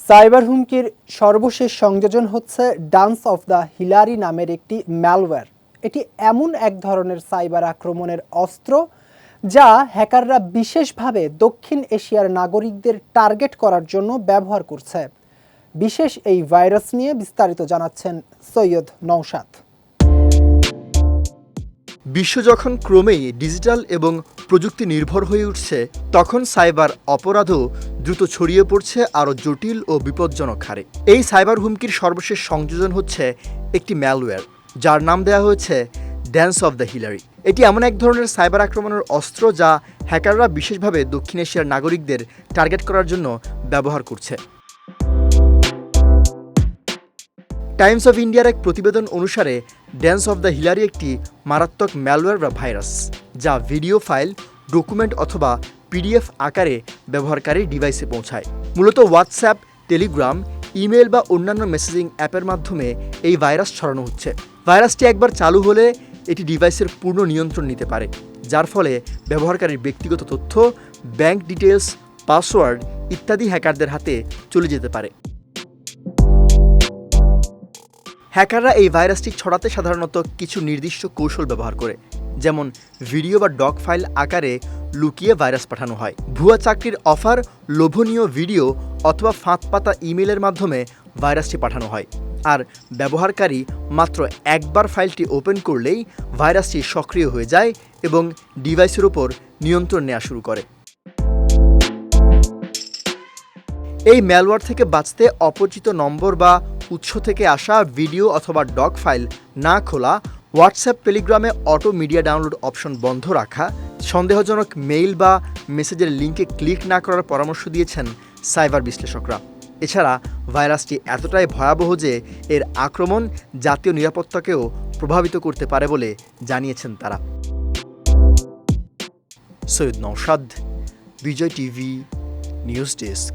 Cyber হুমকির সর্বশেষ সংযোজন হচ্ছে ডান্স অফ দ্য হিলারি নামের একটি ম্যালওয়্যার এটি এমন এক ধরনের সাইবার আক্রমণের অস্ত্র যা হ্যাকাররা বিশেষভাবে দক্ষিণ এশিয়ার নাগরিকদের টার্গেট করার জন্য ব্যবহার করছে। বিশেষ এই ভাইরাস নিয়ে বিস্তারিত জানাচ্ছেন সৈয়দ নৌসাদ বিশ্ব যখন ক্রমেই ডিজিটাল এবং প্রযুক্তি নির্ভর হয়ে উঠছে, তখন সাইবার অপরাধও দ্রুত ছড়িয়ে পড়ছে আরও জটিল ও বিপজ্জনক হারে। এই সাইবার হুমকির সর্বশেষ সংযোজন হচ্ছে একটি ম্যালওয়্যার যার নাম দেওয়া হয়েছে ড্যান্স অফ দ্য হিলারি এটি এমন এক ধরনের সাইবার আক্রমণের অস্ত্র যা হ্যাকাররা বিশেষভাবে দক্ষিণ এশিয়ার নাগরিকদের টার্গেট করার জন্য ব্যবহার করছে। টাইমস অফ ইন্ডিয়ার এক প্রতিবেদন অনুসারে ড্যান্স অফ দ্য হিলারি একটি মারাত্মক ম্যালওয়্যার বা ভাইরাস। যা ভিডিও ফাইল, ডকুমেন্ট অথবা পিডিএফ আকারে ব্যবহারকারীর ডিভাইসে পৌঁছায়। মূলত হোয়াটসঅ্যাপ, টেলিগ্রাম, ইমেল বা অন্যান্য মেসেজিং অ্যাপের মাধ্যমে এই ভাইরাস ছড়ানো হচ্ছে। ভাইরাসটি একবার চালু হলে এটি ডিভাইসের পূর্ণ নিয়ন্ত্রণ নিতে পারে, যার ফলে ব্যবহারকারীর ব্যক্তিগত তথ্য, ব্যাংক ডিটেলস পাসওয়ার্ড ইত্যাদি হ্যাকারদের হাতে চলে যেতে পারে। হ্যাকাররা এই ভাইরাসটি ছড়াতে সাধারণত কিছু নির্দিষ্ট কৌশল ব্যবহার করে যেমন ভিডিও বা ডক ফাইল আকারে লুকিয়ে ভাইরাস পাঠানো হয়। ভুয়া চাকরির অফার, লোভনীয় ভিডিও অথবা ফাঁদ পাতা ইমেলের মাধ্যমে ভাইরাসটি পাঠানো হয়। আর ব্যবহারকারী মাত্র একবার ফাইলটি ওপেন করলেই ভাইরাসটি সক্রিয় হয়ে যায় এবং ডিভাইসের উপর নিয়ন্ত্রণ নেওয়া শুরু করে। এই ম্যালওয়্যার থেকে বাঁচতে অপরিচিত নম্বর বা উৎস থেকে আসা ভিডিও অথবা ডক ফাইল না খোলা হোয়াটসঅ্যাপ, টেলিগ্রামে অটো মিডিয়া ডাউনলোড অপশন বন্ধ রাখা, সন্দেহজনক মেইল বা মেসেজের লিঙ্কে ক্লিক না করার পরামর্শ দিয়েছেন সাইবার বিশ্লেষকরা। এছাড়া ভাইরাসটি এতটাই ভয়াবহ যে এর আক্রমণ জাতীয় নিরাপত্তাকেও প্রভাবিত করতে পারে বলে জানিয়েছেন তারা। Syed Naushad Bijoy TV, news desk.